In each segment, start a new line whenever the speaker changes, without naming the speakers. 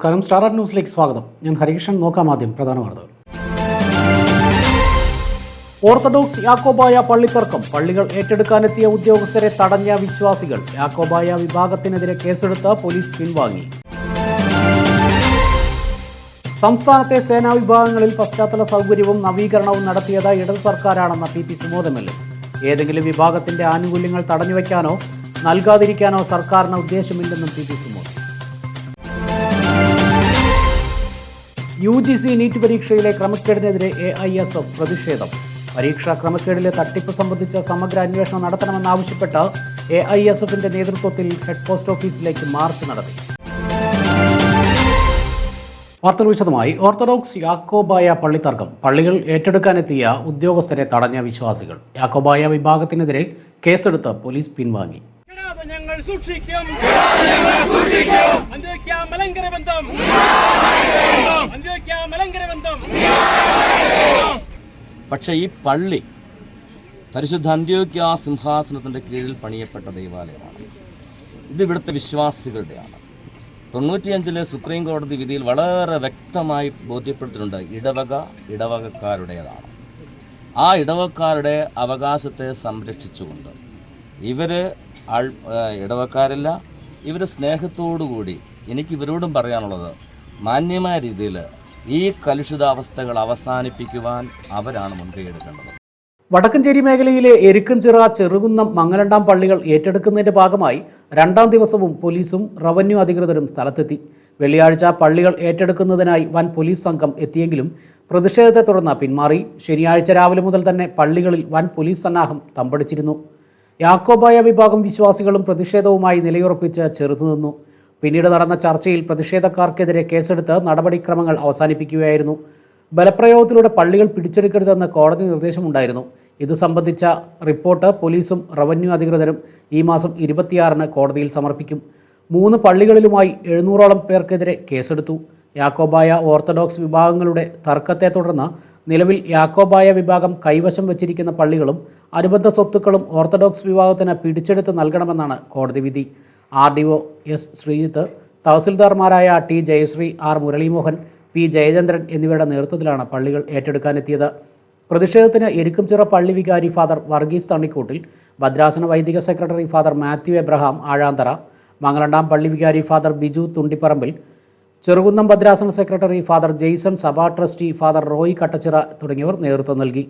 നമസ്കാരം. സ്റ്റാർ ന്യൂസിലേക്ക് സ്വാഗതം. ഞാൻ ഹരികൃഷ്ണൻ. നോക്കാം ആദ്യം പ്രധാന വാർത്തകൾ. ഓർത്തഡോക്സ് യാക്കോബായ പള്ളിത്തർക്കം. പള്ളികൾ ഏറ്റെടുക്കാനെത്തിയ ഉദ്യോഗസ്ഥരെ തടഞ്ഞ വിശ്വാസികൾ. യാക്കോബായ വിഭാഗത്തിനെതിരെ കേസെടുത്ത് പോലീസ് പിൻവാങ്ങി. സംസ്ഥാനത്തെ സേനാ വിഭാഗങ്ങളിൽ പശ്ചാത്തല സൗകര്യവും നവീകരണവും നടത്തിയത് ഇടതു സർക്കാരാണെന്ന P P Sumod M L ഏതെങ്കിലും വിഭാഗത്തിന്റെ ആനുകൂല്യങ്ങൾ തടഞ്ഞുവെക്കാനോ നൽകാതിരിക്കാനോ സർക്കാരിന് ഉദ്ദേശമില്ലെന്നും P P Sumod. U G C NEET പരീക്ഷയിലെ ക്രമക്കേടിനെതിരെ എ ഐ എസ് എഫ് പ്രതിഷേധം. പരീക്ഷാ ക്രമക്കേടിലെ തട്ടിപ്പ് സംബന്ധിച്ച സമഗ്ര അന്വേഷണം നടത്തണമെന്നാവശ്യപ്പെട്ട് എ ഐ എസ് എഫിന്റെ നേതൃത്വത്തിൽ ഹെഡ് പോസ്റ്റ് ഓഫീസിലേക്ക് മാർച്ച് നടത്തി. വാർത്തകൾ വിശദമായി. ഓർത്തഡോക്സ് യാക്കോബായ പള്ളിത്തർക്കം. പള്ളികൾ ഏറ്റെടുക്കാനെത്തിയ ഉദ്യോഗസ്ഥരെ തടഞ്ഞ വിശ്വാസികൾ. യാക്കോബായ വിഭാഗത്തിനെതിരെ കേസെടുത്ത് പോലീസ് പിൻവാങ്ങി.
സൂക്ഷിക്കും അന്ത്യോക്യ മലങ്കര ബന്ധം
പക്ഷേ ഈ പള്ളി പരിശുദ്ധ അന്ത്യോക്യ സിംഹാസനത്തിന്റെ കീഴിൽ പണിയപ്പെട്ട ദൈവാലയമാണ്. ഇത് ഇവിടുത്തെ വിശ്വാസികളുടെയാണ്. തൊണ്ണൂറ്റിയഞ്ചിലെ സുപ്രീം കോടതി വിധിയിൽ വളരെ വ്യക്തമായി ബോധ്യപ്പെടുത്തിയിട്ടുണ്ട് ഇടവക ഇടവകക്കാരുടേതാണ്. ആ ഇടവക്കാരുടെ അവകാശത്തെ സംരക്ഷിച്ചുകൊണ്ട്. ഇവർ ആൾ ഇടവക്കാരല്ല ഇവർ സ്നേഹത്തോടുകൂടി എനിക്ക് ഇവരോടും പറയാനുള്ളത് മാന്യമായ രീതിയിൽ ഈ കലുഷിതാവസ്ഥകൾ അവസാനിപ്പിക്കുവാൻ അവരാണ് മുൻകൈ
വടക്കഞ്ചേരി മേഖലയിലെ എരുക്കഞ്ചിറ ചെറുകുന്നം മംഗലണ്ടാം പള്ളികൾ ഏറ്റെടുക്കുന്നതിന്റെ ഭാഗമായി രണ്ടാം ദിവസവും പോലീസും റവന്യൂ അധികൃതരും സ്ഥലത്തെത്തി. വെള്ളിയാഴ്ച പള്ളികൾ ഏറ്റെടുക്കുന്നതിനായി വൻ പോലീസ് സംഘം എത്തിയെങ്കിലും പ്രതിഷേധത്തെ തുടർന്ന് പിന്മാറി. ശനിയാഴ്ച രാവിലെ മുതൽ തന്നെ പള്ളികളിൽ വൻ പോലീസ് സന്നാഹം തമ്പടിച്ചിരുന്നു. യാക്കോബായ വിഭാഗം വിശ്വാസികളും പ്രതിഷേധവുമായി നിലയുറപ്പിച്ച് ചെറുത്തുനിന്നു പിന്നീട് നടന്ന ചർച്ചയിൽ പ്രതിഷേധക്കാർക്കെതിരെ കേസെടുത്ത് നടപടിക്രമങ്ങൾ അവസാനിപ്പിക്കുകയായിരുന്നു. ബലപ്രയോഗത്തിലൂടെ പള്ളികൾ പിടിച്ചെടുക്കരുതെന്ന് കോടതി നിർദ്ദേശമുണ്ടായിരുന്നു. ഇത് സംബന്ധിച്ച റിപ്പോർട്ട് പോലീസും റവന്യൂ അധികൃതരും ഈ മാസം ഇരുപത്തിയാറിന് കോടതിയിൽ സമർപ്പിക്കും. മൂന്ന് പള്ളികളിലുമായി എഴുന്നൂറോളം പേർക്കെതിരെ കേസെടുത്തു. യാക്കോബായ ഓർത്തഡോക്സ് വിഭാഗങ്ങളുടെ തർക്കത്തെ തുടർന്ന് നിലവിൽ യാക്കോബായ വിഭാഗം കൈവശം വച്ചിരിക്കുന്ന പള്ളികളും അനുബന്ധ സ്വത്തുക്കളും ഓർത്തഡോക്സ് വിഭാഗത്തിന് പിടിച്ചെടുത്ത് നൽകണമെന്നാണ് കോടതി വിധി. R D O S Sreejith തഹസിൽദാർമാരായ T Jayasree R Muralimohan P Jayachandran എന്നിവരുടെ നേതൃത്വത്തിലാണ് പള്ളികൾ ഏറ്റെടുക്കാനെത്തിയത്. പ്രതിഷേധത്തിന് എരുക്കുംചിറ പള്ളി വികാരി ഫാദർ വർഗീസ് തണ്ണിക്കൂട്ടിൽ ഭദ്രാസന വൈദിക secretary father Mathew Abraham Azhanthara Mangalandam പള്ളി വികാരി ഫാദർ ബിജു തുണ്ടിപ്പറമ്പിൽ ചെറുകുന്നം ഭദ്രാസന സെക്രട്ടറി ഫാദർ ജെയ്സൺ സഭാ ട്രസ്റ്റി ഫാദർ റോയ് കട്ടച്ചിറ തുടങ്ങിയവർ നേതൃത്വം നൽകി.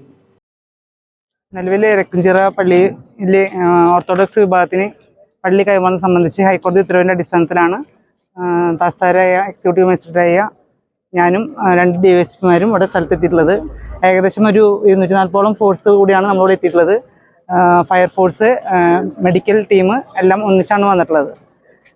നിലവിലെ രക്കുംചിറ പള്ളിയിലെ ഓർത്തഡോക്സ് വിഭാഗത്തിന് പള്ളി കൈമാറുന്നത് സംബന്ധിച്ച് ഹൈക്കോടതി ഉത്തരവിന്റെ അടിസ്ഥാനത്തിലാണ് ആ, എക്സിക്യൂട്ടീവ് മജിസ്ട്രേറ്റായ ഞാനും രണ്ട് ഡി വൈ എസ് പിമാരും ഇവിടെ സ്ഥലത്തെത്തിയിട്ടുള്ളത്. ഏകദേശം ഒരു ഇരുന്നൂറ്റി നാൽപ്പോളം ഫോഴ്സ് കൂടിയാണ് നമ്മളിവിടെ എത്തിയിട്ടുള്ളത്. ഫയർഫോഴ്സ് മെഡിക്കൽ ടീം എല്ലാം ഒന്നിച്ചാണ് വന്നിട്ടുള്ളത്.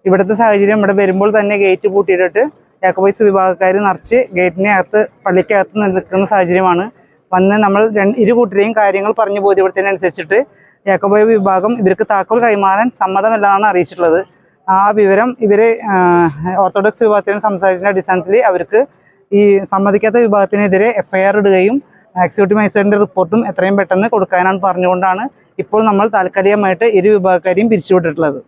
ഇവിടുത്തെ സാഹചര്യം ഇവിടെ വരുമ്പോൾ തന്നെ ഗേറ്റ് പൂട്ടിയിട്ടിട്ട് യാക്കോബൈസ് വിഭാഗക്കാർ നിറച്ച് ഗേറ്റിനെ അകത്ത് പള്ളിക്കകത്ത് നിൽക്കുന്ന സാഹചര്യമാണ്. വന്ന് നമ്മൾ രണ്ട് ഇരു കൂട്ടരെയും കാര്യങ്ങൾ പറഞ്ഞു ബോധ്യപ്പെടുത്തുന്നതിനനുസരിച്ചിട്ട് യാക്കോബൈ വിഭാഗം ഇവർക്ക് താക്കോൽ കൈമാറാൻ സമ്മതമല്ലെന്നാണ് അറിയിച്ചിട്ടുള്ളത്. ആ വിവരം ഇവരെ ഓർത്തഡോക്സ് വിഭാഗത്തിന് സംസാരിച്ച അടിസ്ഥാനത്തിൽ അവർക്ക് ഈ സമ്മതിക്കാത്ത വിഭാഗത്തിനെതിരെ എഫ്ഐആർ ഇടുകയും എക്സിക്യൂട്ടീവ് മജിസ്ട്രേറ്റിന്റെ റിപ്പോർട്ടും എത്രയും പെട്ടെന്ന് കൊടുക്കാനാണ് പറഞ്ഞുകൊണ്ടാണ് ഇപ്പോൾ നമ്മൾ താൽക്കാലികമായിട്ട് ഇരു വിഭാഗക്കാരെയും പിരിച്ചുവിട്ടിട്ടുള്ളത്.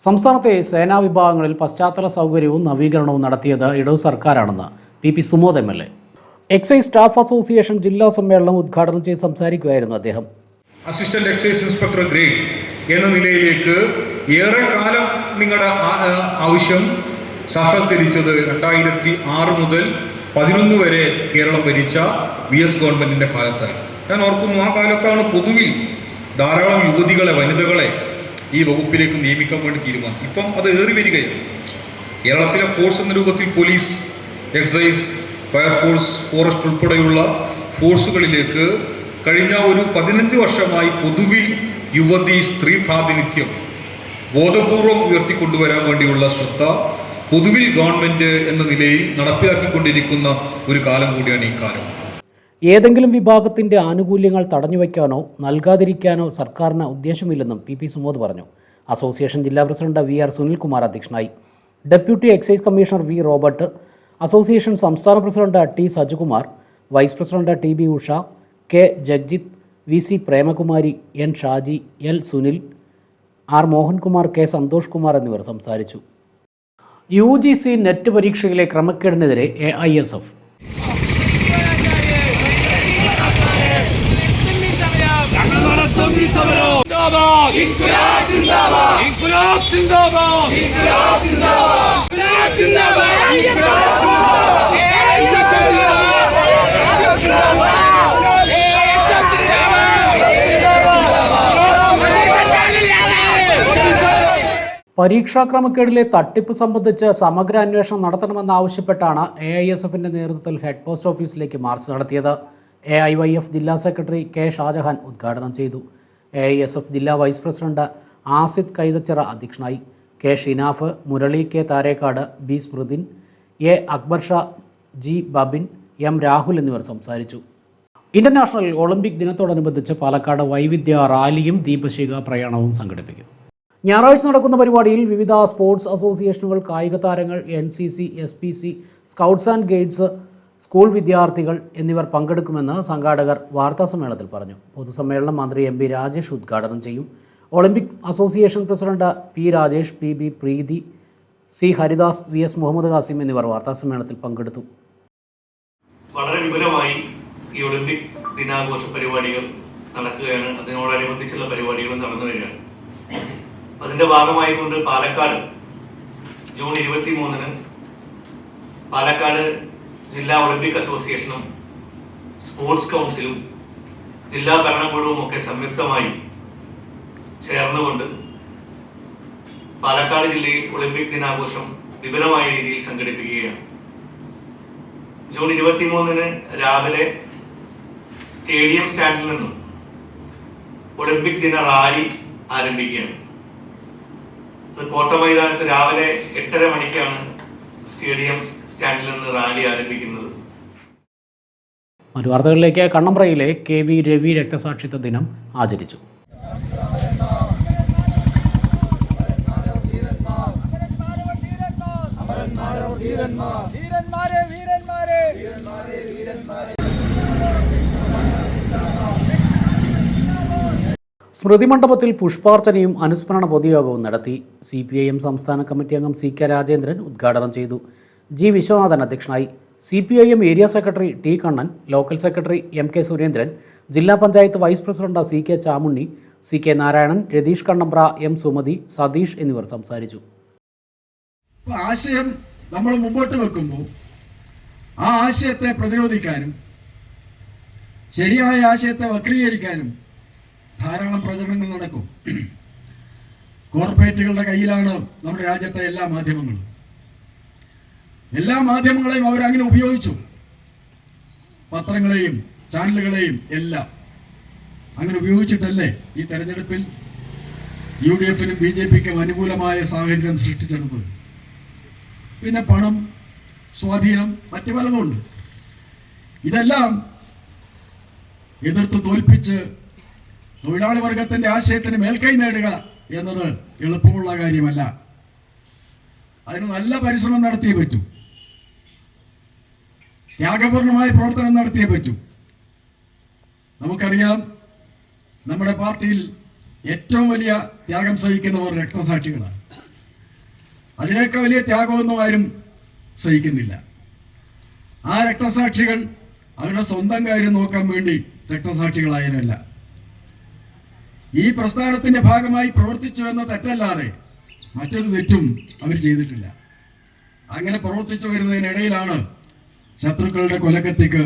സംസ്ഥാനത്തെ സേനാ വിഭാഗങ്ങളിൽ പശ്ചാത്തല സൗകര്യവും നവീകരണവും നടത്തിയത് ഇടതു സർക്കാരാണെന്ന് P P Sumod M L A. Excise staff association ജില്ലാ സമ്മേളനം ഉദ്ഘാടനം ചെയ്ത് സംസാരിക്കുകയായിരുന്നു അദ്ദേഹം.
അസിസ്റ്റന്റ് എക്സൈസ് ഇൻസ്പെക്ടർ ഗ്രേഡ് എന്ന നിലയിലേക്ക് ഏറെ കാലം നിങ്ങളുടെ ആവശ്യം സാക്ഷാത്കരിച്ചത് രണ്ടായിരത്തി ആറ് മുതൽ പതിനൊന്ന് വരെ കേരളം ഭരിച്ച വി എസ് ഗവൺമെന്റിന്റെ കാലത്തായി ഞാൻ ഓർക്കുന്നു ആ കാലത്താണ് പൊതുവിൽ ധാരാളം യുവതികളെ വനിതകളെ ഈ വകുപ്പിലേക്ക് നിയമിക്കാൻ വേണ്ടി തീരുമാനിച്ചു ഇപ്പം അത് ഏറി വരികയാണ്. കേരളത്തിലെ ഫോഴ്സ് എന്ന രൂപത്തിൽ പോലീസ് എക്സൈസ് ഫയർഫോഴ്സ് ഫോറസ്റ്റ് ഉൾപ്പെടെയുള്ള ഫോഴ്സുകളിലേക്ക് കഴിഞ്ഞ ഒരു പതിനഞ്ച് വർഷമായി പൊതുവിൽ യുവതി സ്ത്രീ പ്രാതിനിധ്യം ബോധപൂർവം ഉയർത്തിക്കൊണ്ടുവരാൻ വേണ്ടിയുള്ള ശ്രദ്ധ പൊതുവിൽ ഗവൺമെന്റ് എന്ന നിലയിൽ നടപ്പിലാക്കിക്കൊണ്ടിരിക്കുന്ന ഒരു കാലം കൂടിയാണ് ഈ കാലം.
ഏതെങ്കിലും വിഭാഗത്തിന്റെ ആനുകൂല്യങ്ങൾ തടഞ്ഞു വയ്ക്കാനോ നൽകാതിരിക്കാനോ സർക്കാരിന് ഉദ്ദേശമില്ലെന്നും പി പി സുമോദ് പറഞ്ഞു. അസോസിയേഷൻ ജില്ലാ പ്രസിഡന്റ് വി ആർ സുനിൽകുമാർ അധ്യക്ഷനായി. Deputy excise commissioner V Robert association സംസ്ഥാന president T Sajukumar vice president T B Usha K Jagjith V C Premakumari N Shaji L Sunil R Mohankumar K Santhosh Kumar എന്നിവർ സംസാരിച്ചു U G C NET പരീക്ഷയിലെ ക്രമക്കേടിനെതിരെ A I S F
ഇൻകുലാബ് സിന്ദാബാദ്
പരീക്ഷാ ക്രമക്കേടിലെ തട്ടിപ്പ് സംബന്ധിച്ച് സമഗ്ര അന്വേഷണം നടത്തണമെന്നാവശ്യപ്പെട്ടാണ് എ ഐ എസ് എഫിന്റെ നേതൃത്വത്തിൽ ഹെഡ് പോസ്റ്റ് ഓഫീസിലേക്ക് മാർച്ച് നടത്തിയത്. എ ഐ വൈ എഫ് ജില്ലാ സെക്രട്ടറി കെ ഷാജഹാൻ ഉദ്ഘാടനം ചെയ്തു. എ ഐ എസ് എഫ് ജില്ലാ വൈസ് പ്രസിഡന്റ് ആസിദ് കൈതച്ചിറ അധ്യക്ഷനായി. K Shinaf Murali K Tharekkad B Smruthin A Akbar Shah G Babin M Rahul എന്നിവർ സംസാരിച്ചു. ഇന്റർനാഷണൽ ഒളിമ്പിക് ദിനത്തോടനുബന്ധിച്ച് പാലക്കാട് വൈവിധ്യ റാലിയും ദീപശിഖ പ്രയാണവും സംഘടിപ്പിക്കും. ഞായറാഴ്ച നടക്കുന്ന പരിപാടിയിൽ വിവിധ സ്പോർട്സ് അസോസിയേഷനുകൾ കായിക താരങ്ങൾ N C C S P C scouts and guides school വിദ്യാർത്ഥികൾ എന്നിവർ പങ്കെടുക്കുമെന്ന് സംഘാടകർ വാർത്താസമ്മേളനത്തിൽ പറഞ്ഞു. പൊതുസമ്മേളനം മന്ത്രി എം രാജേഷ് ഉദ്ഘാടനം ചെയ്യും. Olympic association president P Rajesh P B Preethi C Haridas V S Muhammad Khasim എന്നിവർ വാർത്താസമ്മേളനത്തിൽ പങ്കെടുത്തു.
വളരെ വിപുലമായി ഈ ഒളിമ്പിക് ദിനാഘോഷ പരിപാടികൾ നടക്കുകയാണ്. അതിനോടനുബന്ധിച്ചുള്ള പരിപാടികളും നടന്നു വരികയാണ്. അതിന്റെ ഭാഗമായിക്കൊണ്ട് പാലക്കാട് ജൂൺ ഇരുപത്തി മൂന്നിന് പാലക്കാട് ജില്ലാ ഒളിമ്പിക് അസോസിയേഷനും സ്പോർട്സ് കൗൺസിലും ജില്ലാ ഭരണകൂടവും ഒക്കെ സംയുക്തമായി ചേർന്നുകൊണ്ട് പാലക്കാട് ജില്ലയിൽ ഒളിമ്പിക് ദിനാഘോഷം വിപുലമായ രീതിയിൽ സംഘടിപ്പിക്കുകയാണ്. ജൂൺ ഇരുപത്തി മൂന്നിന് രാവിലെ സ്റ്റേഡിയം സ്റ്റാൻഡിൽ നിന്നും ഒളിമ്പിക് ദിന റാലി ആരംഭിക്കുകയാണ്. കോട്ട മൈതാനത്ത് രാവിലെ എട്ടര മണിക്കാണ് സ്റ്റേഡിയം സ്റ്റാൻഡിൽ നിന്ന് റാലി ആരംഭിക്കുന്നത്.
മറ്റു വാർത്തകളിലേക്ക് കണ്ണമ്പ്രയിലെ കെ വി രവി രക്തസാക്ഷിത്വ ദിനം ആചരിച്ചു.
വീരന്മാരെ വീരന്മാരെ.
സ്മൃതി മണ്ഡപത്തിൽ പുഷ്പാർച്ചനയും അനുസ്മരണ പൊതുയോഗവും നടത്തി സി പി ഐ എം സംസ്ഥാന കമ്മിറ്റി അംഗം സി കെ രാജേന്ദ്രൻ ഉദ്ഘാടനം ചെയ്തു. ജി വിശ്വനാഥൻ അധ്യക്ഷനായി. C P I M area secretary T Kannan local secretary M K Surendran ജില്ലാ panchayat vice president C K Chamunni C K Narayanan Ratheesh Kannambra M Sumathi Satheesh എന്നിവർ സംസാരിച്ചു.
ആശയം നമ്മൾ മുമ്പോട്ട് വെക്കുമ്പോൾ ആ ആശയത്തെ പ്രതിരോധിക്കാനും ശരിയായ ആശയത്തെ വക്രീകരിക്കാനും ധാരാളം പ്രചരണങ്ങൾ നടക്കും. കോർപ്പറേറ്റുകളുടെ കയ്യിലാണ് നമ്മുടെ രാജ്യത്തെ എല്ലാ മാധ്യമങ്ങളും. എല്ലാ മാധ്യമങ്ങളെയും അവരങ്ങനെ ഉപയോഗിച്ചു. പത്രങ്ങളെയും ചാനലുകളെയും എല്ലാം അങ്ങനെ ഉപയോഗിച്ചിട്ടല്ലേ ഈ തെരഞ്ഞെടുപ്പിൽ യു ഡി എഫിനും ബി ജെ പിക്കും അനുകൂലമായ സാഹചര്യം സൃഷ്ടിച്ചെടുത്തത്. പിന്നെ പണം സ്വാധീനം മറ്റു പലതുമുണ്ട്. ഇതെല്ലാം എതിർത്ത് തോൽപ്പിച്ച് തൊഴിലാളി വർഗത്തിന്റെ ആശയത്തിന് മേൽക്കൈ നേടുക എന്നത് എളുപ്പമുള്ള കാര്യമല്ല. അതിന് നല്ല പരിശ്രമം നടത്തിയേ പറ്റൂ. ത്യാഗപൂർണമായ പ്രവർത്തനം നടത്തിയേ പറ്റൂ. നമുക്കറിയാം നമ്മുടെ പാർട്ടിയിൽ ഏറ്റവും വലിയ ത്യാഗം സഹിക്കുന്നവർ രക്തസാക്ഷികളാണ്. അതിനൊക്കെ വലിയ ത്യാഗമൊന്നും ആരും സഹിക്കുന്നില്ല. ആ രക്തസാക്ഷികൾ അവരുടെ സ്വന്തം കാര്യം നോക്കാൻ വേണ്ടി രക്തസാക്ഷികളായവരല്ല. ഈ പ്രസ്ഥാനത്തിന്റെ ഭാഗമായി പ്രവർത്തിച്ചു എന്ന തെറ്റല്ലാതെ മറ്റൊരു തെറ്റും അവർ ചെയ്തിട്ടില്ല. അങ്ങനെ പ്രവർത്തിച്ചു വരുന്നതിനിടയിലാണ് ശത്രുക്കളുടെ കൊലക്കത്തിക്ക്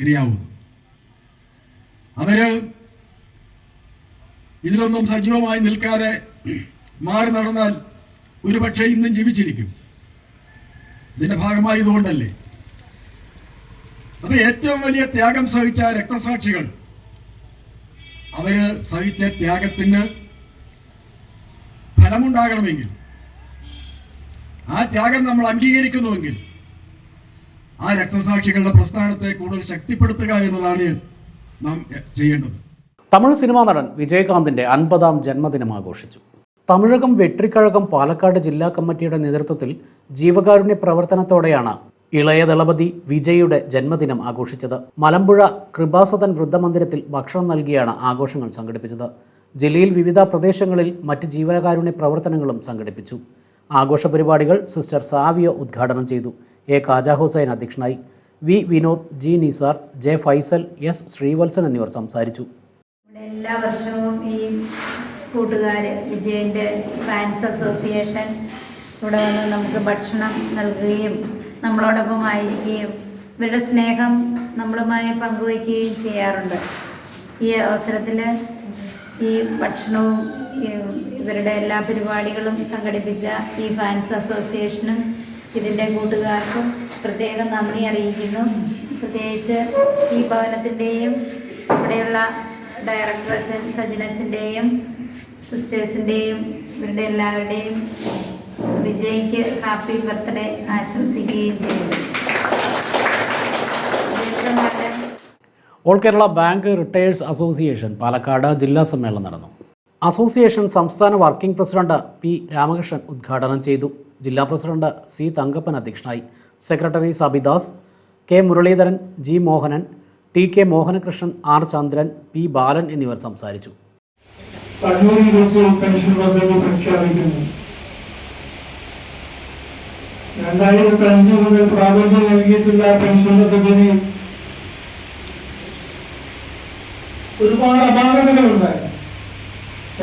ഇരയാവുന്നത്. അവർ ഇതിലൊന്നും സജീവമായി നിൽക്കാതെ മാറി നടന്നാൽ ഒരുപക്ഷെ ഇന്നും ജീവിച്ചിരിക്കും. ഇതിന്റെ ഭാഗമായി ഇതുകൊണ്ടല്ലേ അപ്പൊ ഏറ്റവും വലിയ ത്യാഗം സഹിച്ച രക്തസാക്ഷികൾ അവർ സഹിച്ച ത്യാഗത്തിന് ഫലമുണ്ടാകണമെങ്കിൽ ആ ത്യാഗം നമ്മൾ അംഗീകരിക്കുന്നുവെങ്കിൽ ആ രക്തസാക്ഷികളുടെ പ്രസ്ഥാനത്തെ കൂടുതൽ ശക്തിപ്പെടുത്തുക എന്നതാണ് നാം ചെയ്യേണ്ടത്.
തമിഴ് സിനിമാ നടൻ വിജയകാന്തിന്റെ അൻപതാം ജന്മദിനം ആഘോഷിച്ചു. തമിഴകം വെട്രിക്കഴകം പാലക്കാട് ജില്ലാ കമ്മിറ്റിയുടെ നേതൃത്വത്തിൽ ജീവകാരുണ്യ പ്രവർത്തനത്തോടെയാണ് ഇളയ ദളപതി വിജയുടെ ജന്മദിനം ആഘോഷിച്ചത്. മലമ്പുഴ കൃപാസദൻ വൃദ്ധമന്ദിരത്തിൽ ഭക്ഷണം നൽകിയാണ് ആഘോഷങ്ങൾ സംഘടിപ്പിച്ചത്. ജില്ലയിൽ വിവിധ പ്രദേശങ്ങളിൽ മറ്റ് ജീവനകാരുണ്യ പ്രവർത്തനങ്ങളും സംഘടിപ്പിച്ചു. ആഘോഷ പരിപാടികൾ സിസ്റ്റർ സാവിയോ ഉദ്ഘാടനം ചെയ്തു. എ കാജ ഹുസൈൻ അധ്യക്ഷനായി. V Vinod G Nizar J Faisal S Sreevalsan എന്നിവർ സംസാരിച്ചു.
എല്ലാ വർഷവും ഈ കൂട്ടുകാർ വിജയന്റെ ഫാൻസ് അസോസിയേഷൻ ഇവിടെ വന്ന് നമുക്ക് ഭക്ഷണം നൽകുകയും നമ്മളോടൊപ്പം ആയിരിക്കുകയും ഇവരുടെ സ്നേഹം നമ്മളുമായി പങ്കുവയ്ക്കുകയും ചെയ്യാറുണ്ട്. ഈ അവസരത്തിൽ ഈ ഭക്ഷണവും ഇവരുടെ എല്ലാ പരിപാടികളും സംഘടിപ്പിച്ച ഈ ഫാൻസ് അസോസിയേഷനും ഇതിന്റെ കൂട്ടുകാർക്കും പ്രത്യേകം നന്ദി അറിയിക്കുന്നു. പ്രത്യേകിച്ച് ഈ ഭവനത്തിന്റെയും ഇവിടെയുള്ള ഡയറക്ടർ അച്ഛൻ സജിനച്ഛന്റെയും സിസ്റ്റേഴ്സിന്റെയും ഇവരുടെ എല്ലാവരുടെയും വിജയ്ക്ക് ഹാപ്പി ബർത്ത്ഡേ ആശംസിക്കുകയും ചെയ്യുന്നു ദീർഘകാലം
all Kerala bank retirees association Palakkad ജില്ലാ സമ്മേളനം നടന്നു. അസോസിയേഷൻ സംസ്ഥാന വർക്കിംഗ് പ്രസിഡന്റ് പി രാമകൃഷ്ണൻ ഉദ്ഘാടനം ചെയ്തു. ജില്ലാ പ്രസിഡന്റ് സി തങ്കപ്പൻ അധ്യക്ഷനായി. Secretary Sabidas K Muraleedharan G Mohanan T K Mohanakrishnan R Chandran P Balan എന്നിവർ സംസാരിച്ചു.
കണ്ണൂരിൽ വെച്ച് പെൻഷൻ പദ്ധതി പ്രഖ്യാപിക്കുന്നു. രണ്ടായിരത്തി അഞ്ച് മുതൽ പ്രാബല്യം നൽകിയിട്ടുള്ള പെൻഷൻ പദ്ധതി. ഒരുപാട് അപാകതകളുണ്ടായി.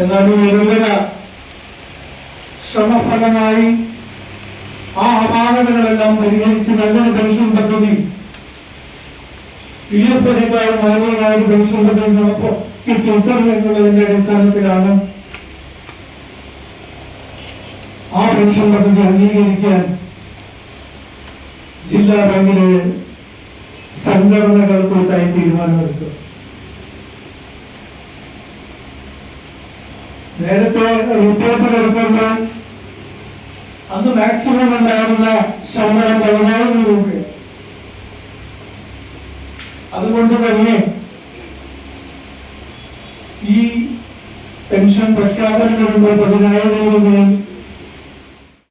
എന്നാലും നിരന്തര ശ്രമഫലമായി ആ അപാകതകളെല്ലാം പരിഹരിച്ച് നല്ലൊരു പെൻഷൻ പദ്ധതി. പി എഫ് പതിക്കാർ മാന്യമായ ഒരു പെൻഷൻ പദ്ധതി നമുക്ക് കിട്ടി. എന്നുള്ളതിന്റെ അടിസ്ഥാനത്തിലാണ് ആ പെൻഷൻ പദ്ധതി അംഗീകരിക്കാൻ ജില്ലാ ബാങ്കിലെ സംഘടനകൾ കൂട്ടായി തീരുമാനമെടുത്തു. നേരത്തെ റിപ്പോർട്ട് കൊടുക്കുമ്പോൾ അന്ന് മാക്സിമം ഉണ്ടായിരുന്ന ശമ്പളം പതിനായിരം രൂപ. അതുകൊണ്ട് തന്നെ ഈ പെൻഷൻ പ്രഖ്യാപനം വരുമ്പോൾ പതിനായിരം രൂപയും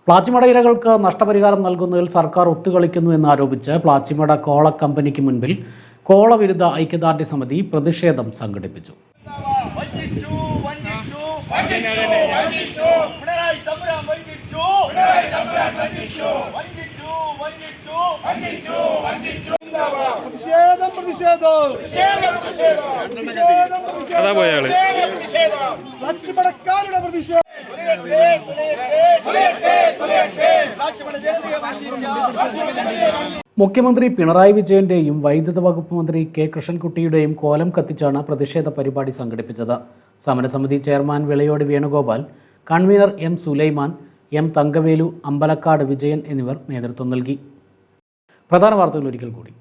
പ്ലാച്ചിമട ഇരകൾക്ക് നഷ്ടപരിഹാരം നൽകുന്നതിൽ സർക്കാർ ഒത്തുകളിക്കുന്നു എന്നാരോപിച്ച് പ്ലാച്ചിമട കോള കമ്പനിക്ക് മുൻപിൽ കോള വിരുദ്ധ ഐക്യദാർഢ്യ സമിതി പ്രതിഷേധം സംഘടിപ്പിച്ചു.
പ്രതിഷേധം പ്രതിഷേധം. ലക്ഷ്യപടക്കാരുടെ പ്രതിഷേധം.
മുഖ്യമന്ത്രി പിണറായി വിജയന്റെയും വൈദ്യുത വകുപ്പ് മന്ത്രി കെ കൃഷ്ണൻകുട്ടിയുടെയും കോലം കത്തിച്ചാണ് പ്രതിഷേധ പരിപാടി സംഘടിപ്പിച്ചത്. സമരസമിതി chairman Vilayodu Venugopal convener M Sulaiman M Thangavelu Ambalakkad Vijayan എന്നിവർ നേതൃത്വം നൽകി. പ്രധാന വാർത്തകൾ ഒരിക്കൽ കൂടി.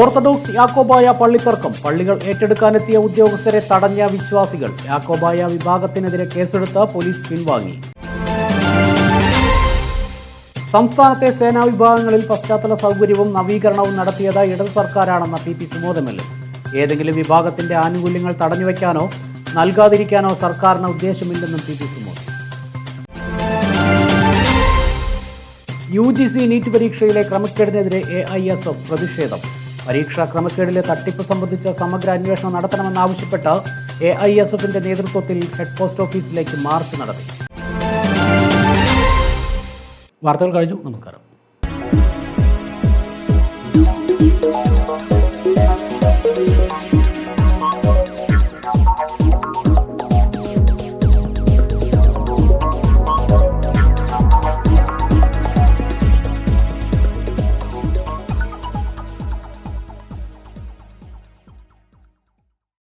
ഓർത്തഡോക്സ് യാക്കോബായ പള്ളിത്തർക്കം പള്ളികൾ ഏറ്റെടുക്കാനെത്തിയ ഉദ്യോഗസ്ഥരെ തടഞ്ഞ വിശ്വാസികൾ. യാക്കോബായ വിഭാഗത്തിനെതിരെ കേസെടുത്ത് പോലീസ് പിൻവാങ്ങി. സംസ്ഥാനത്തെ സേനാ വിഭാഗങ്ങളിൽ പശ്ചാത്തല സൗകര്യവും നവീകരണവും നടത്തിയത് ഇടതു സർക്കാരാണെന്ന P P Sumod M L A ഏതെങ്കിലും വിഭാഗത്തിന്റെ ആനുകൂല്യങ്ങൾ തടഞ്ഞുവെക്കാനോ നൽകാതിരിക്കാനോ സർക്കാരിന് ഉദ്ദേശമില്ലെന്നും P P Sumod. U G C NEET പരീക്ഷയിലെ ക്രമക്കേടിനെതിരെ എ ഐ എസ് എഫ് പ്രതിഷേധം. പരീക്ഷാ ക്രമക്കേടിലെ തട്ടിപ്പ് സംബന്ധിച്ച സമഗ്ര അന്വേഷണം നടത്തണമെന്നാവശ്യപ്പെട്ട് എ ഐ എസ് എഫിന്റെ നേതൃത്വത്തിൽ ഹെഡ് പോസ്റ്റ് ഓഫീസിലേക്ക് മാർച്ച് നടത്തി. വാർത്തകൾ കഴിഞ്ഞു. നമസ്കാരം.